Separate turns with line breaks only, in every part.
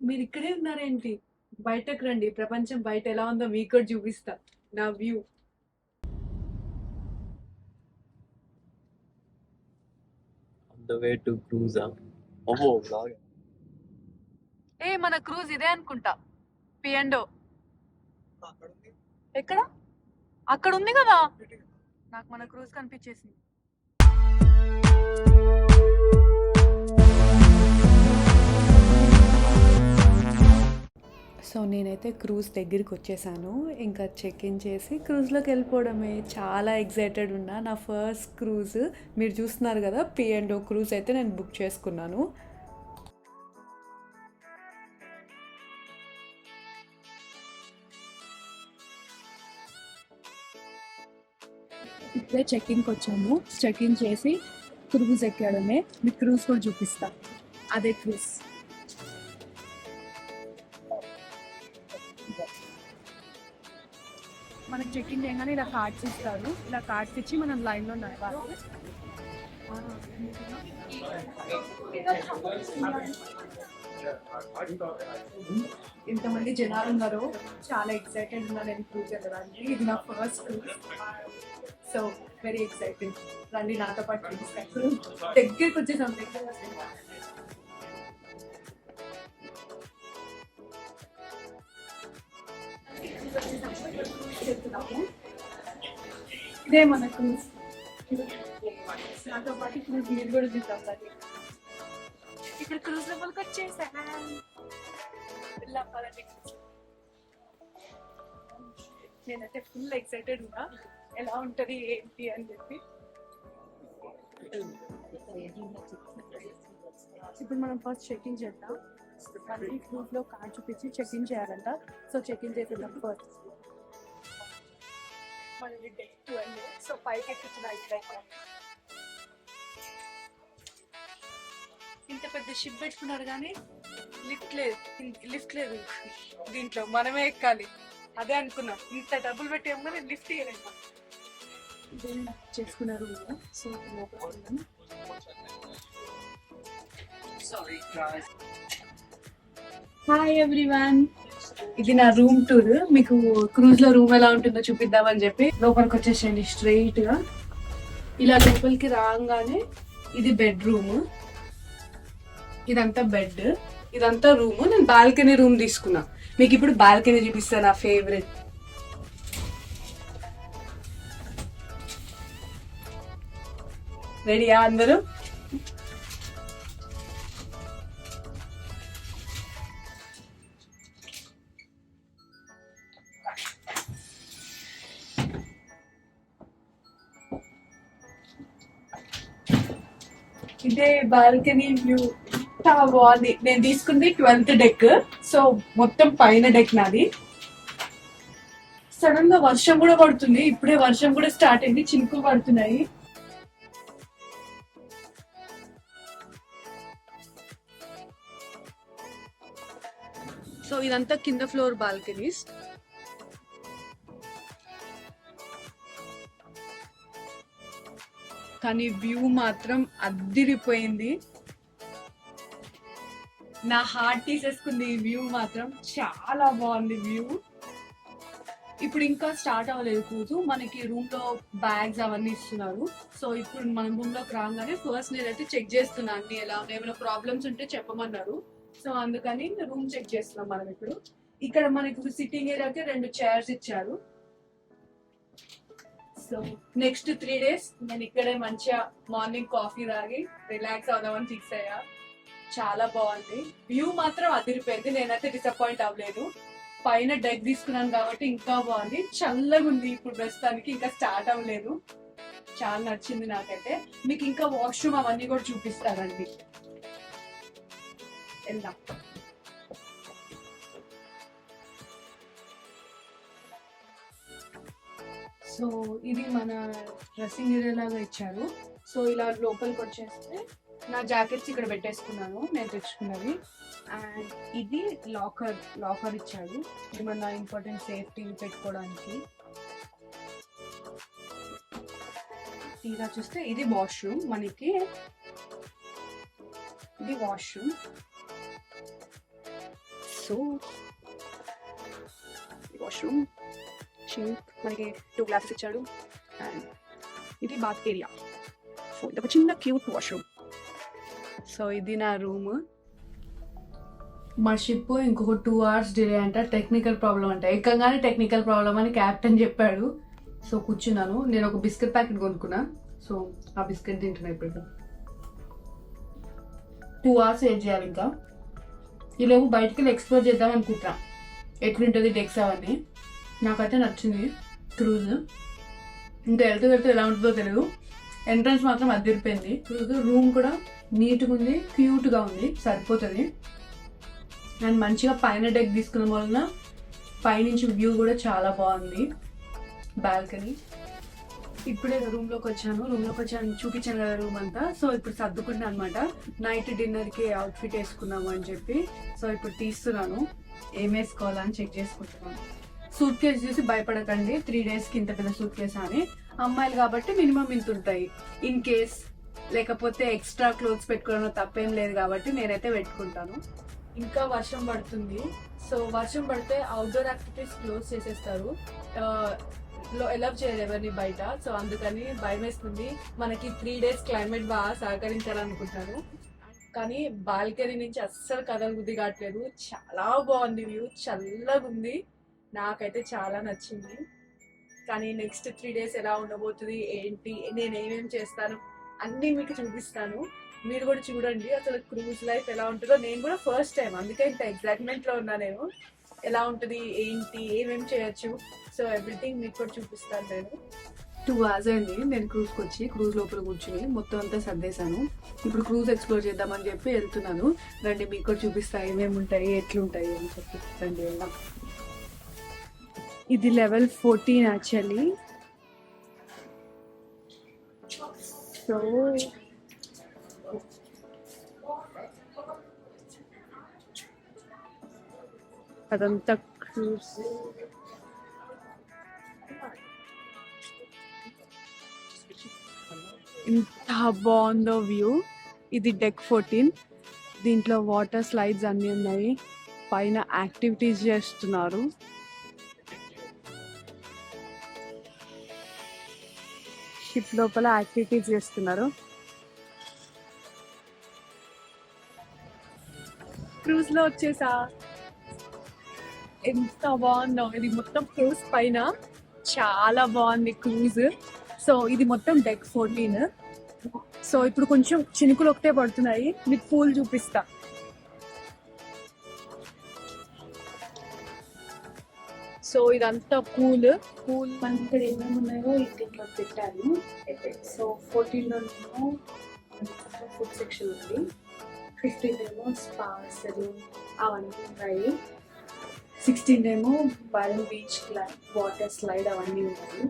మీరు ఇక్కడే ఉన్నారేంటి? బయటకు రండి. ప్రపంచం బయట ఎలా ఉందో మీకు కూడా చూపిస్తా. నా view.
On the way to cruise ah. అమ్మో vlog.
ఏ మన క్రూజ్ ఇదే అనుకుంటా. పిఎండో ఎక్కడ? అక్కడ ఉంది కదా నాకు మన క్రూజ్ కనిపించేసింది. సో నేనైతే క్రూజ్ దగ్గరికి వచ్చేసాను. ఇంకా చెక్ ఇన్ చేసి క్రూజ్లోకి వెళ్ళిపోవడమే. చాలా ఎగ్జైటెడ్ ఉన్నా. నా ఫస్ట్ క్రూజ్ మీరు చూస్తున్నారు కదా పి అండ్ ఓ క్రూజ్ అయితే నేను బుక్ చేసుకున్నాను. ఇప్పుడే చెక్ ఇన్కి వచ్చాము. చెక్ ఇన్ చేసి క్రూజ్ ఎక్కడమే. మీకు క్రూజ్ కూడా చూపిస్తా. అదే క్రూజ్ మనకి చెక్ ఇన్ చేయగానే ఇలా కార్డ్స్ ఇస్తారు. ఇలా కార్డ్స్ ఇచ్చి మనం లైన్లో నడవాలి. ఇంతమంది జనాలు ఉన్నారు. చాలా ఎక్సైటెడ్ ఉన్నారు. నేను క్రూజ్ వెళ్ళడానికి ఇది నా first cruise so very excited రండి నాతో పాటు దగ్గరికి వచ్చేసాం. దగ్గర చెప్తున్నాము. ఇదే మన క్రూజ్ నాతో పాటు క్రూజ్ మీరు కూడా చూద్దాం రండి ఇక్కడ క్రూజ్ లెవెల్కి వచ్చేసా? నేనైతే ఫుల్ ఎక్సైటెడ్ ఉన్నా. ఎలా ఉంటది ఏంటి అని చెప్పి. ఇప్పుడు మనం ఫస్ట్ చెక్ ఇన్ చేద్దాం మళ్ళీ గ్రూప్లో కార్డ్ చూపించి చెక్ ఇన్ చేయాలంట. సో చెక్ ఇన్ చేసేద్దాం ఫస్ట్ మళ్ళీ డే ట్వెల్వ్ సో పైకి ఎక్కించిన ఇట్లా ఇంత పెద్ద షిప్ పెట్టుకున్నారు కానీ లిఫ్ట్ లేదు. లిఫ్ట్ లేదు. దీంట్లో మనమే ఎక్కాలి. అదే అనుకున్నాం. ఇంత డబ్బులు పెట్టి అమ్మని లిఫ్ట్ ఇవ్వలేదు చేసుకున్నారు సో హాయ్ ఎవ్రీవన్ ఇది నా రూమ్ టూర్ మీకు క్రూజ్లో రూమ్ ఎలా ఉంటుందో చూపిద్దామని చెప్పి లోపలికి వచ్చేసేయండి స్ట్రైట్గా. ఇలా లోపలికి రాగానే ఇది బెడ్రూమ్ ఇదంతా బెడ్ ఇదంతా రూమ్ నేను బాల్కనీ రూమ్ తీసుకున్నా. మీకు ఇప్పుడు బాల్కనీ చూపిస్తాను నా ఫేవరెట్ రెడీయా అందరూ? ఇదే బాల్కనీ వ్యూ. చాలా బాగుంది. నేను తీసుకుంది ట్వెల్త్ డెక్. సో మొత్తం పైన డెక్ నాది. సడన్గా వర్షం కూడా పడుతుంది. ఇప్పుడే వర్షం కూడా స్టార్ట్ అయింది. చినుకులు పడుతున్నాయి. సో ఇదంతా కింద ఫ్లోర్ బాల్కనీస్. కానీ వ్యూ మాత్రం అద్దిరిపోయింది. నా హార్ట్ తీసేసుకుంది ఈ వ్యూ మాత్రం. చాలా బాగుంది వ్యూ ఇప్పుడు ఇంకా స్టార్ట్ అవ్వలేదు కూతు మనకి రూమ్లో బ్యాగ్స్ అవన్నీ ఇస్తున్నారు. సో ఇప్పుడు మన రూమ్లోకి రాగానే ఫస్ట్ నేనైతే చెక్ చేస్తున్నా అన్ని ఎలా ఏమైనా ప్రాబ్లమ్స్ ఉంటే చెప్పమన్నారు. సో అందుకని రూమ్ చెక్ చేస్తున్నాం మనం ఇప్పుడు. ఇక్కడ మనకి సిట్టింగ్ ఏరియాకి రెండు చైర్స్ ఇచ్చారు. సో నెక్స్ట్ త్రీ డేస్ నేను ఇక్కడే మంచిగా మార్నింగ్ కాఫీ తాగి రిలాక్స్ అవుదామని ఫిక్స్ అయ్యా. చాలా బాగుంది. వ్యూ మాత్రం అదిరిపోయింది. నేనైతే డిసప్పాయింట్ అవ్వలేదు. పైన డెక్ తీసుకున్నాను కాబట్టి ఇంకా బాగుంది. చల్లగా ఉంది ఇప్పుడు ప్రస్తుతానికి. ఇంకా స్టార్ట్ అవ్వలేదు. చాలా నచ్చింది నాకైతే. మీకు ఇంకా వాష్రూమ్ అవన్నీ కూడా చూపిస్తానండి. వెళ్దాం. సో ఇది మన డ్రెస్సింగ్ ఏరియా లాగా ఇచ్చారు. సో ఇలా లోపలికి వచ్చేస్తే నా జాకెట్స్ ఇక్కడ పెట్టేసుకున్నాను నేను తెచ్చుకున్నవి. అండ్ ఇది లాకర్ లాకర్ ఇచ్చాడు ఏమన్నా ఇంపార్టెంట్ సేఫ్టీ పెట్టుకోవడానికి. ఇలా చూస్తే ఇది వాష్రూమ్ మనకి ఇది వాష్రూమ్. So washroom. షింక్ మనకి టూ గ్లాసెస్ ఇచ్చాడు. అండ్ ఇది బాత్ ఏరియా సో ఇది ఒక చిన్న క్యూట్ వాష్రూమ్ సో ఇది నా రూమ్ మా షిప్ ఇంకొక టూ అవర్స్ డిలే అంట. టెక్నికల్ ప్రాబ్లం అంట. ఎక్కగానే టెక్నికల్ ప్రాబ్లం అని క్యాప్టెన్ చెప్పాడు. సో కూర్చున్నాను. నేను ఒక బిస్కెట్ ప్యాకెట్ కొనుక్కున్నా. సో ఆ బిస్కెట్ తింటున్నా ఇప్పుడు టూ అవర్స్ వెయిట్ చేయాలి ఇంకా. ఈలోపు బయటికి వెళ్ళి ఎక్స్ప్లోర్ చేద్దాం అనుకుంటున్నా. ఎట్లుంటుంది డెక్స్ అవన్నీ? నాకైతే నచ్చింది క్రూజ్. ఇంకా వెళ్తే వెళ్తే ఎలా ఉంటుందో తెలియదు ఎంట్రన్స్ మాత్రం అదిరిపోయింది క్రూజ్ రూమ్ కూడా నీట్గా ఉంది క్యూట్గా ఉంది సరిపోతుంది. అండ్ మంచిగా పైన డెక్ తీసుకున్న వలన పైనుంచి వ్యూ కూడా చాలా బాగుంది. బాల్కనీ ఇప్పుడే రూమ్లోకి వచ్చాను. రూమ్లోకి వచ్చాను చూపించాను కదా రూమ్ అంతా. సో ఇప్పుడు సర్దుకుంటున్నాను అనమాట నైట్ డిన్నర్కి అవుట్ఫిట్ వేసుకున్నాము అని చెప్పి. సో ఇప్పుడు తీస్తున్నాను. ఏం వేసుకోవాలని చెక్ చేసుకుంటున్నాను. సూట్ కేసు చూసి భయపడకండి. త్రీ డేస్కి ఇంత పెద్ద సూట్ కేసు అని. అమ్మాయిలు కాబట్టి మినిమం ఇంత ఉంటాయి. ఇన్ కేస్ లేకపోతే ఎక్స్ట్రా క్లోత్స్ పెట్టుకోవడం తప్పేం లేదు కాబట్టి నేనైతే పెట్టుకుంటాను. ఇంకా వర్షం పడుతుంది. సో వర్షం పడితే అవుట్డోర్ యాక్టివిటీస్ క్లోజ్ చేసేస్తారు. ఎలవ్ చేయరు ఎవరిని బయట. సో అందుకని భయం వేస్తుంది మనకి త్రీ డేస్ క్లైమేట్ బాగా సహకరించాలనుకుంటాను కానీ బాల్కనీ నుంచి అస్సలు కదలబుద్ధి కావట్లేదు. చాలా బాగుంది వ్యూ చల్లగా ఉంది నాకైతే చాలా నచ్చింది. కానీ నెక్స్ట్ త్రీ డేస్ ఎలా ఉండబోతుంది ఏంటి నేను ఏమేమి చేస్తాను అన్నీ మీకు చూపిస్తాను. మీరు కూడా చూడండి అసలు క్రూజ్ లైఫ్ ఎలా ఉంటుందో. నేను కూడా ఫస్ట్ టైం అందుకే ఇంత ఎగ్జైట్మెంట్లో ఉన్నా నేను. ఎలా ఉంటుంది ఏంటి ఏమేమి చేయొచ్చు. సో ఎవ్రీథింగ్ మీకు కూడా చూపిస్తాను నేను. టూ అవర్స్ అయింది నేను క్రూజ్కి వచ్చి క్రూజ్ లోపల కూర్చుని మొత్తం అంతా సర్దేశాను. ఇప్పుడు క్రూజ్ ఎక్స్ప్లోర్ చేద్దామని చెప్పి వెళ్తున్నాను. రండి మీకు కూడా చూపిస్తా ఏమేమి ఉంటాయి ఎట్లుంటాయి అని చెప్పి రండి వెళ్దాం. ఇది లెవెల్ ఫోర్టీన్ యాక్చువల్లీ. సో అదంతా క్రూస్. ఇంత బాగుందో వ్యూ. ఇది డెక్ ఫోర్టీన్. దీంట్లో వాటర్ స్లైడ్స్ అన్నీ ఉన్నాయి. పైన యాక్టివిటీస్ చేస్తున్నారు. షిప్ లోపల యాక్టివిటీస్ చేస్తున్నారు. క్రూజ్లో వచ్చేసా? ఎంత బాగుందో ఇది మొత్తం క్రూజ్ పైన చాలా బాగుంది క్రూజ్. సో ఇది మొత్తం డెక్ ఫోర్టీన్. సో ఇప్పుడు కొంచెం చినుకులు ఒకటే పడుతున్నాయి. మీకు పూల్ చూపిస్తా. సో ఇదంతా పూల్. పూల్
మనకి ఇక్కడ ఏమేమి ఉన్నాయో ఇంటిలో పెట్టాను. సో ఫోర్టీన్లో ఫుడ్ సెక్షన్ ఉంది. ఫిఫ్టీన్ ఏమో స్పా సెలూన్ అవన్నీ ఉన్నాయి. సిక్స్టీన్ ఏమో బయల్ బీచ్ వాటర్ స్లైడ్ అవన్నీ ఉన్నాయి.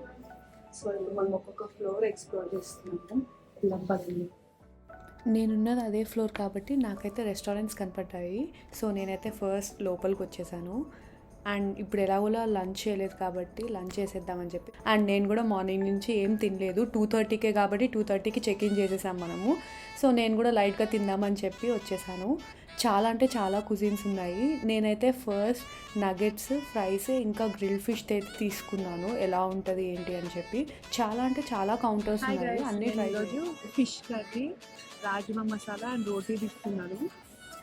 సో ఇప్పుడు మనం ఒక్కొక్క ఫ్లోర్ ఎక్స్ప్లోర్ చేస్తున్నాము. పదండి
నేనున్నది అదే ఫ్లోర్ కాబట్టి నాకైతే రెస్టారెంట్స్ కనపడ్డాయి. సో నేనైతే ఫస్ట్ లోపలికి వచ్చేసాను. అండ్ ఇప్పుడు ఎలాగోలా లంచ్ చేయలేదు కాబట్టి లంచ్ చేసేద్దామని చెప్పి. అండ్ నేను కూడా మార్నింగ్ నుంచి ఏం తినలేదు. టూ థర్టీకే కాబట్టి టూ థర్టీకి చెక్ ఇన్ చేసేసాం మనము. సో నేను కూడా లైట్గా తిందామని చెప్పి వచ్చేసాను. చాలా అంటే చాలా కుజిన్స్ ఉన్నాయి. నేనైతే ఫస్ట్ నగెట్స్ ఫ్రైస్ ఇంకా గ్రిల్ ఫిష్ అయితే తీసుకున్నాను. ఎలా ఉంటుంది ఏంటి అని చెప్పి. చాలా అంటే చాలా కౌంటర్స్ ఉన్నాయి. అన్ని
ఈరోజు fish curry rajma masala and roti తీసుకున్నాను.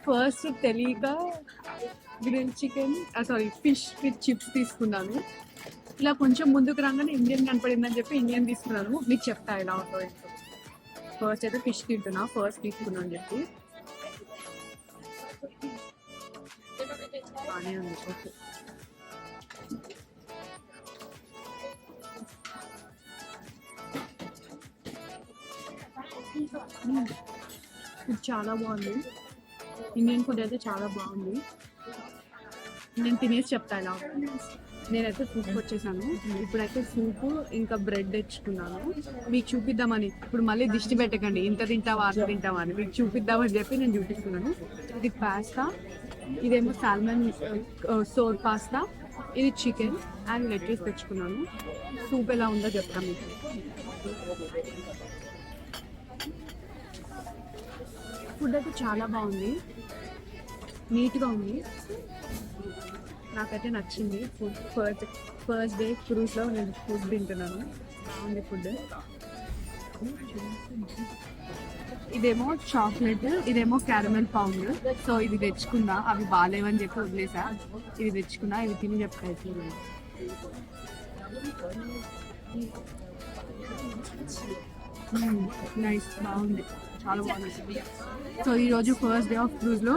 ఫస్ట్ తెలియక grill chicken sorry fish with chips తీసుకున్నాను. ఇలా కొంచెం ముందుకు రాగానే ఇండియన్ కనపడిందని చెప్పి ఇండియన్ తీసుకున్నాను. మీకు చెప్తా ఎలా ఉంటుందో ఫస్ట్ అయితే ఫిష్ తింటున్నా. ఫస్ట్ తీసుకున్నాను చెప్పి. బాగానే ఉంది. ఓకే. Hmm. ఇది చాలా బాగుంది. ఇండియన్ ఫుడ్ అయితే చాలా బాగుంది. నేను తినేసి చెప్తా ఇలా నేనైతే సూప్ వచ్చేసాను. ఇప్పుడైతే సూప్ ఇంకా బ్రెడ్ తెచ్చుకున్నాను. మీకు చూపిద్దామని ఇప్పుడు మళ్ళీ దిష్టి పెట్టకండి. ఇంత తింటావా అంత తింటావా అని మీకు చూపిద్దామని చెప్పి నేను చూపిస్తున్నాను. ఇది పాస్తా ఇదేమో సాల్మన్ సోర్ పాస్తా ఇది చికెన్ అండ్ లెట్టెస్ తెచ్చుకున్నాను. సూప్ ఎలా ఉందో చెప్తాను మీకు. ఫుడ్ అయితే చాలా బాగుంది.
నీట్గా ఉంది. నాకైతే నచ్చింది. ఫుడ్ ఫస్ట్ ఫస్ట్ డే క్రూజ్లో నేను ఫుడ్ తింటున్నాను. బాగుంది ఫుడ్. ఇదేమో చాక్లెట్ ఇదేమో క్యారమెల్ పౌండ్. సో ఇది తెచ్చుకున్నా. అవి బాగాలేవని చెప్పి వదిలేసా. ఇది తెచ్చుకున్నా. ఇది తిని చెప్తా నైస్. బాగుంది. చాలా బాగుంది సో ఈ రోజు ఫస్ట్ డే ఆఫ్ క్రూజ్లో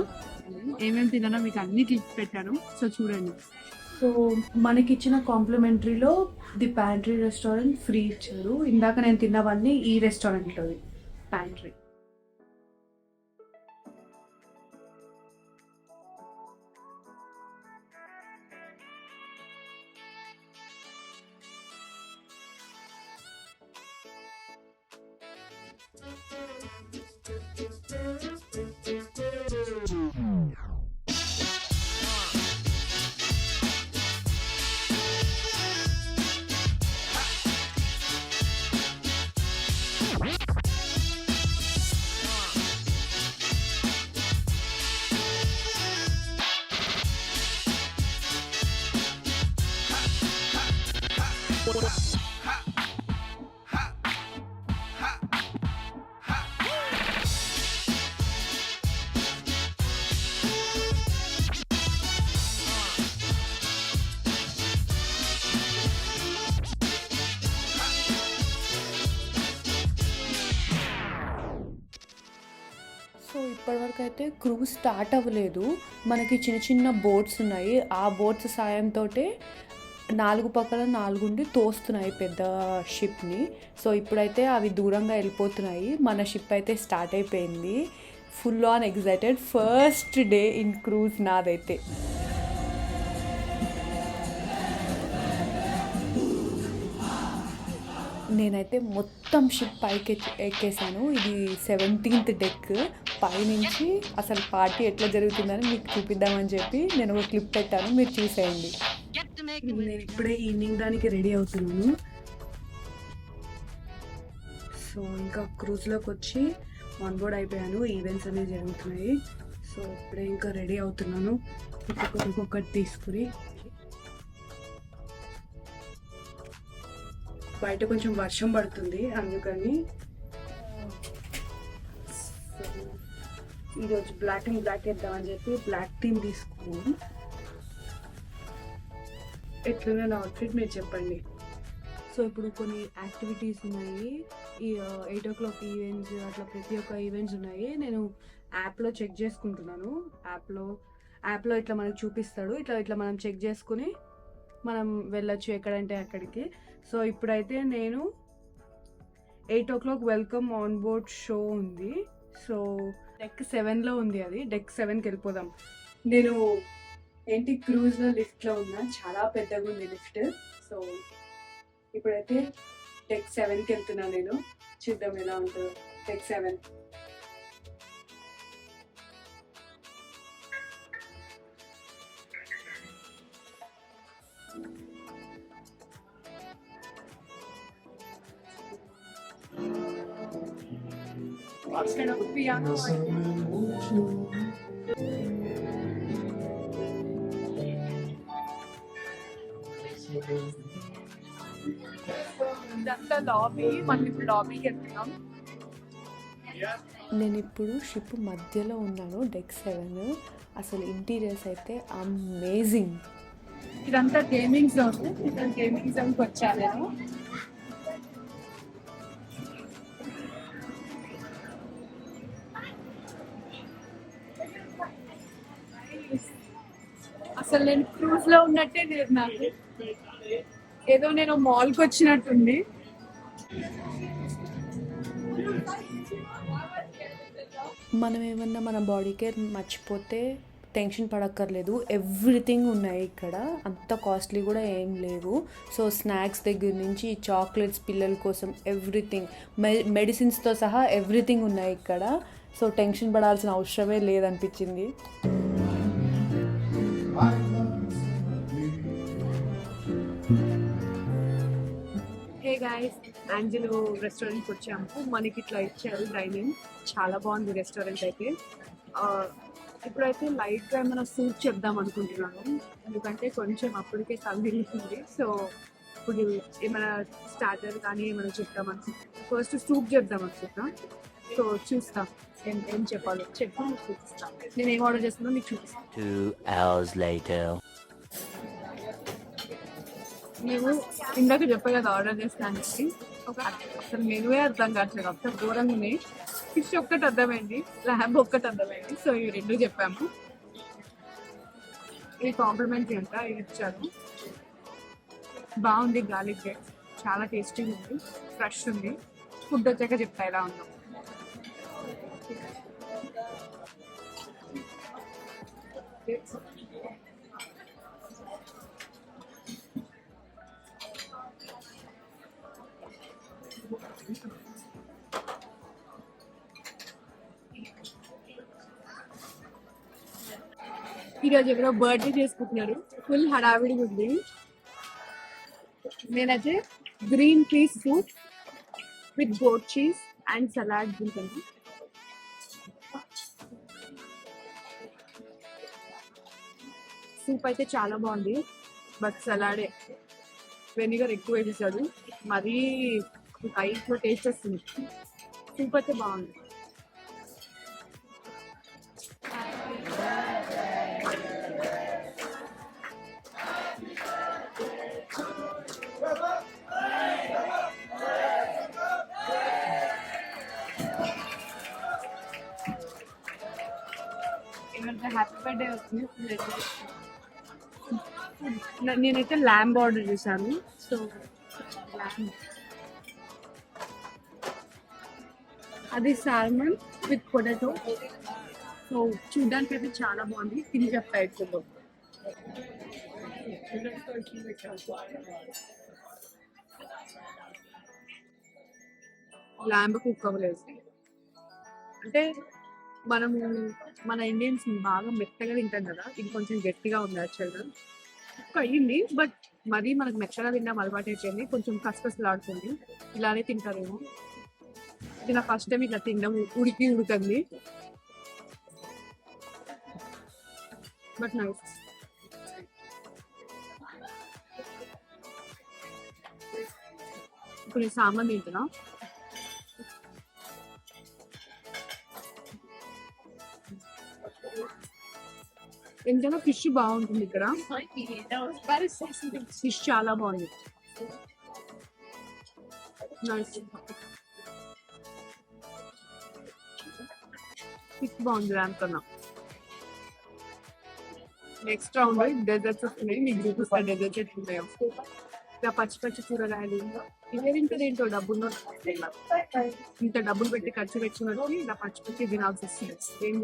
ఏమేమి తిన్నానో మీకు అన్ని క్లిప్స్ పెట్టాను. సో చూడండి.
సో మనకి ఇచ్చిన కాంప్లిమెంటరీలో ది ప్యాంట్రీ రెస్టారెంట్ ఫ్రీ ఇచ్చారు. ఇందాక నేను తిన్నవన్నీ ఈ రెస్టారెంట్లో ప్యాంట్రీ అయితే క్రూజ్ స్టార్ట్ అవ్వలేదు. మనకి చిన్న చిన్న బోట్స్ ఉన్నాయి. ఆ బోట్స్ సాయంతో నాలుగు పక్కల నాలుగుండి తోస్తున్నాయి పెద్ద షిప్ని. సో ఇప్పుడైతే అవి దూరంగా వెళ్ళిపోతున్నాయి. మన షిప్ అయితే స్టార్ట్ అయిపోయింది. Full on excited first day in cruise నాదైతే. నేనైతే మొత్తం షిప్ పైకి ఎక్కేసాను. ఇది సెవెంటీన్త్ డెక్ పైనుంచి అసలు పార్టీ ఎట్లా జరుగుతుందని మీకు చూపిద్దామని చెప్పి నేను ఒక క్లిప్ పెట్టాను. మీరు చూసేయండి. నేను ఇప్పుడే ఈవినింగ్ దానికి రెడీ అవుతున్నాను. సో ఇంకా క్రూజ్లోకి వచ్చి ఆన్ బోర్డ్ అయిపోయాను. ఈవెంట్స్ అనేవి జరుగుతున్నాయి. సో ఇప్పుడే ఇంకా రెడీ అవుతున్నాను. ఒక్కొక్కటి ఒక్కొక్కటి తీసుకుని బయట కొంచెం వర్షం పడుతుంది అందుకని ఇది ఈరోజు బ్లాక్ అండ్ బ్లాక్ వేద్దామని చెప్పి బ్లాక్ థీమ్ తీసుకున్నాను ఎట్లున్నా నా అవుట్ఫిట్ మీరు చెప్పండి. సో ఇప్పుడు కొన్ని యాక్టివిటీస్ ఉన్నాయి. ఈ ఎయిట్ ఓ క్లాక్ ఈవెంట్స్ అట్లా ప్రతి ఒక్క ఈవెంట్స్ ఉన్నాయి. నేను యాప్లో చెక్ చేసుకుంటున్నాను. యాప్లో యాప్లో ఇట్లా మనకు చూపిస్తాడు. ఇట్లా ఇట్లా మనం చెక్ చేసుకుని మనం వెళ్ళొచ్చు ఎక్కడంటే అక్కడికి. సో ఇప్పుడైతే నేను eight o'clock welcome on board show ఉంది. సో డెక్ సెవెన్లో ఉంది అది. డెక్ సెవెన్కి వెళ్ళిపోదాం. నేను ఏంటి క్రూజ్లో లిఫ్ట్లో ఉన్నా? చాలా పెద్దగా ఉంది లిఫ్ట్. సో ఇప్పుడైతే డెక్ సెవెన్కి వెళ్తున్నా నేను. చూద్దాం ఎలా ఉంటుందో. Deck seven. ఇక్కడ ఇదంతా లాబీ మనం ఇప్పుడు లాబీకి వెళ్తున్నాం నేను ఇప్పుడు షిప్ మధ్యలో ఉన్నాను డెక్ సెవెన్. అసలు ఇంటీరియర్స్ అయితే అమేజింగ్.
ఇదంతా గేమింగ్ జోన్ ఇక్కడ గేమింగ్ జోన్కి వచ్చాను అసలు నేను క్రూజ్లో ఉన్నట్టే లేదు నాకు. ఏదో నేను మాల్కి వచ్చినట్టుంది.
మనం ఏమన్నా మన బాడీ కేర్ మర్చిపోతే టెన్షన్ పడక్కర్లేదు. ఎవ్రీథింగ్ ఉన్నాయి ఇక్కడ. అంత కాస్ట్లీ కూడా ఏం లేవు. సో స్నాక్స్ దగ్గర నుంచి చాక్లెట్స్ పిల్లల కోసం ఎవ్రీథింగ్ మె మెడిసిన్స్తో సహా ఎవ్రీథింగ్ ఉన్నాయి ఇక్కడ. సో టెన్షన్ పడాల్సిన అవసరమే లేదనిపించింది.
హే గాయస్ యాంజలో రెస్టారెంట్కి వచ్చాము. మనకి ఇట్లా ఇచ్చారు డైనింగ్ చాలా బాగుంది రెస్టారెంట్ అయితే.
ఇప్పుడైతే లైట్గా ఏమైనా సూప్ చెప్దాం అనుకుంటున్నాను. ఎందుకంటే కొంచెం అప్పటికే తగ్గిస్తుంది సో ఇప్పుడు ఏమైనా స్టార్టర్ కానీ ఏమైనా చెప్దాం అనుకుంటున్నా ఫస్ట్ సూప్ చెప్దాం అనుకుంటున్నాను. సో చూస్తా. ఏం ఏం చెప్పాలో? చెప్పి నీకు చూపిస్తా. నేను ఏం ఆర్డర్ చేస్తున్నా మీకు చూపిస్తా.
Two hours later.
మేము ఇందాక చెప్పా కదా ఆర్డర్ చేస్తాను ఒక అసలు మెనువే అర్థం కావట్లేదు అంత ఘోరంగా ఉన్నాయి ఫిష్ ఒక్కటి అర్థమైంది ల్యాబ్ ఒక్కటి అర్థమైంది. సో ఇవి రెండు చెప్పాము. ఇది కాంప్లిమెంటరీ అంట ఇది ఇచ్చారు. బాగుంది గార్లిక్ బ్రెడ్ చాలా టేస్టీగా ఉంది. ఫ్రెష్ ఉంది. ఫుడ్ వచ్చాక చెప్తా ఎలా ఉందో. ఈరోజు ఎవరో బర్త్డే చేసుకుంటున్నారు ఫుల్ హడావిడి ఉంది నేనైతే green peas soup with goat cheese and salad తింటాను సూప్ అయితే చాలా బాగుంది. బట్ సలాడే వెనిగర్ ఎక్కువ వేసేసాడు మరీ హైట్లో టేస్ట్ వస్తుంది. సూప్ అయితే బాగుంది. హ్యాపీ బర్త్డే వస్తుంది. ఫుల్ నేనైతే ల్యాంబ్ ఆర్డర్ చేశాను. సో ల్యాంబ్ అది సాల్మన్ విత్ పొటాటో. సో చూడడానికి అయితే చాలా బాగుంది. తిని చెప్తా ల్యాంబ్ కుక్ అవ్వలేదు. అంటే మనము మన ఇండియన్స్ బాగా మెత్తగా తింటాం కదా. ఇది కొంచెం గట్టిగా ఉంది యాక్చువల్గా. కుక్ అయ్యింది బట్ మరీ మనకు మెచ్చగా తిన్నాం అలవాటు అయిపోయింది. కొంచెం కసకసలాడుతుంది. ఇలానే తింటారేమో. ఇది నా ఫస్ట్ టైం ఇట్లా తినడం ఉడికి ఉడుతుంది బట్ నైస్. ఇప్పుడు నేను సామాన్ తింటున్నా. ఎందుకంటే ఫిష్ బాగుంటుంది ఇక్కడ. ఫిష్ చాలా బాగుంది. ఫిష్ బాగుంది దానికన్నా నెక్స్ట్ రౌండ్ డెజర్ట్స్ వస్తున్నాయి. మీకు చూపిస్తా డెజర్ట్స్ ఎట్లున్నాయో ఇలా పచ్చి పచ్చి కూరగాయలు ఇదే ఏంటో డబ్బులు ఇంత డబ్బులు పెట్టి ఖర్చు పెట్టుకున్నట్టు ఇలా పచ్చి పచ్చి తినాల్సి వస్తుంది. ఏం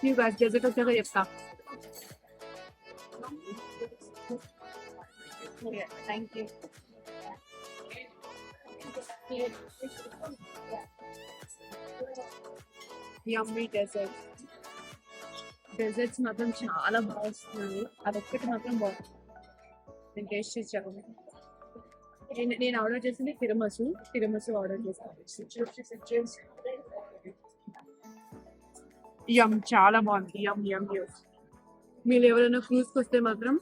చేస్తా నీవు గాస్ డెజర్ట్ వచ్చాక చెప్తా thank you yummy dessert desserts మాత్రం చాలా బాగా వస్తున్నాయి అదొక్కటి మాత్రం బాగుంది నేను టేస్ట్ చేసి చెప్పను నేను నేను ఆర్డర్ చేసింది తిరమసు తిరమసు ఆర్డర్ చేస్తాను యమ్ చాలా బాగుంది. యమ్ యమ్ యమ్ మీరు ఎవరైనా క్రూజ్కి వస్తే మాత్రం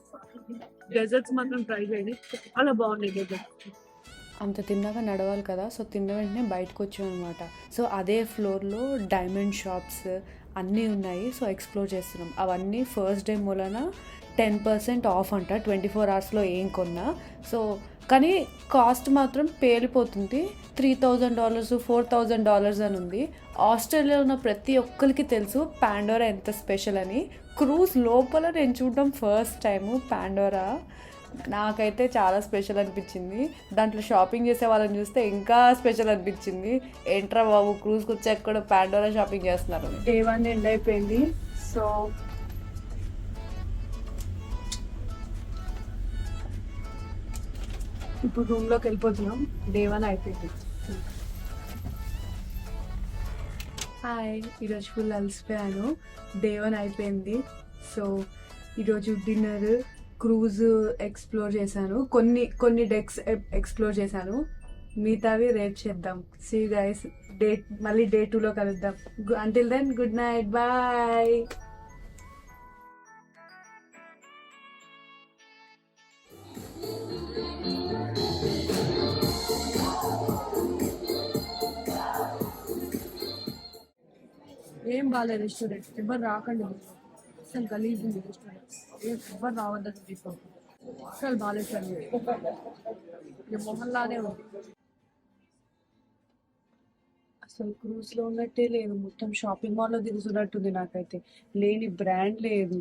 డెజర్ట్స్ మాత్రం ట్రై చేయండి. చాలా బాగున్నాయి డెజర్ట్స్
అంత తిన్నాక నడవాలి కదా సో తిన్న వెంటనే బయటకు వచ్చాం అనమాట సో అదే ఫ్లోర్లో డైమండ్ షాప్స్ అన్నీ ఉన్నాయి సో ఎక్స్ప్లోర్ చేస్తున్నాం. అవన్నీ ఫస్ట్ డే మూలన టెన్ పర్సెంట్ ఆఫ్ అంట ట్వంటీ ఫోర్ అవర్స్లో ఏం కొన్నా. సో కానీ కాస్ట్ మాత్రం పేలిపోతుంది. Three thousand dollars four thousand dollars అని ఉంది. ఆస్ట్రేలియాలో ఉన్న ప్రతి ఒక్కరికి తెలుసు పాండోరా ఎంత స్పెషల్ అని. క్రూజ్ లోపల నేను చూడడం ఫస్ట్ టైము పాండోరా. నాకైతే చాలా స్పెషల్ అనిపించింది. దాంట్లో షాపింగ్ చేసే వాళ్ళని చూస్తే ఇంకా స్పెషల్ అనిపించింది. ఏంట్రా బాబు క్రూజ్కి వచ్చాక కూడా పాండోరా షాపింగ్ చేస్తున్నారు
డే వన్ ఎండ్ అయిపోయింది. సో ఇప్పుడు రూమ్లోకి వెళ్ళిపోతున్నాం. డే వన్ అయిపోయింది. హాయ్ ఈరోజు ఫుల్ అలసిపోయాను. డే వన్ అయిపోయింది. సో ఈరోజు డిన్నర్ క్రూజ్ ఎక్స్ప్లోర్ చేశాను. కొన్ని కొన్ని డెక్స్ ఎక్స్ప్లోర్ e-, చేశాను.
మిగతావి రేపు చేద్దాం. సీ గైస్ డే మళ్ళీ డే టూలో కలుద్దాం. Until then good night bye
ఏం బాగాలేదు రెస్టారెంట్ ఎవరు రాకండి అసలు గలీజ్ ఉంది రెస్టారెంట్ ఎవరు రావద్దని తీసుకోండి అసలు బాగాలేదు సార్ ఇక మొహల్లానే ఉంది. అసలు క్రూజ్లో ఉన్నట్టే లేదు. మొత్తం షాపింగ్ మాల్లో తిరుగుతున్నట్టుంది నాకైతే. లేని బ్రాండ్ లేదు.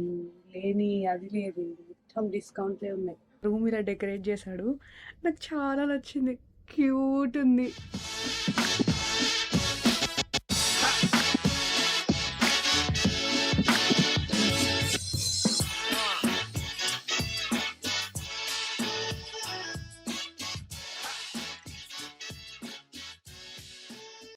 లేని అది లేదు. మొత్తం డిస్కౌంట్లే ఉన్నాయి.
రూమ్ ఇలా డెకరేట్ చేశాడు. నాకు చాలా నచ్చింది. క్యూట్ ఉంది.